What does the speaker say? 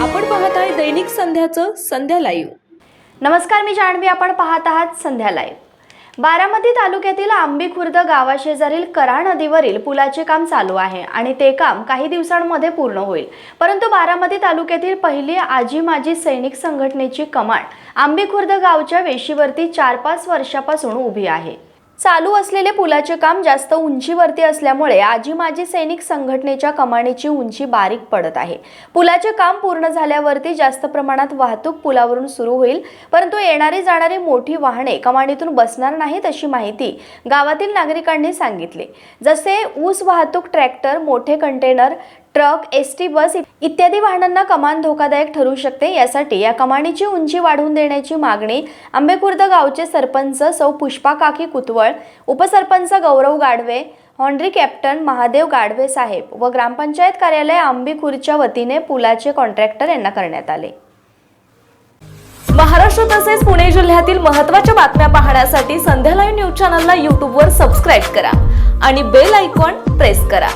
आपण बोलतो आहे दैनिक संध्याचं संध्या लाईव्ह नमस्कार मी जाणवी आपण पाहत आहात संध्या लाईव्ह बारामती तालुक्यातील आंबी खुर्द गावाशेजारील करा नदीवरील पुलाचे काम चालू आहे आणि ते काम काही दिवसांमध्ये पूर्ण होईल. परंतु बारामती तालुक्यातील पहिली आजी माजी सैनिक संघटनेची कमांड आंबी खुर्द गावच्या वेशीवरती चार पाच वर्षापासून उभी आहे. चालू असलेले पुलाचे काम जास्त उंचीवरती असल्यामुळे आजी माजी सैनिक संघटनेच्या कमानीची उंची बारीक पडत आहे. पुलाचे काम पूर्ण झाल्यावरती जास्त प्रमाणात वाहतूक पुलावरून सुरू होईल परंतु येणारी जाणारी मोठी वाहने कमानीतून बसणार नाहीत अशी माहिती गावातील नागरिकांनी सांगितली. जसे ऊस वाहतूक ट्रॅक्टर मोठे container truck S T bus इत्यादी वाहनांना कमान धोकादायक ठरू शकते. यासाठी या कमानीची उंची वाढवून देण्याची मागणी आंबेखुर्द गावचे सरपंच सौ पुष्पा काकी कुतवळ उपसरपंच गौरव गाडवे हॉनरी कॅप्टन महादेव गाडवे साहेब व ग्रामपंचायत कार्यालय आंबेखुर्दच्या वतीने पुलाचे कॉन्ट्रॅक्टर यांना करण्यात आले. महाराष्ट्र तसेच पुणे जिल्ह्यातील महत्त्वाच्या बातम्या पाहण्यासाठी संध्या लाईव्ह न्यूज चॅनलला यूट्यूबवर सबस्क्राईब करा आणि बेल आयकॉन प्रेस करा.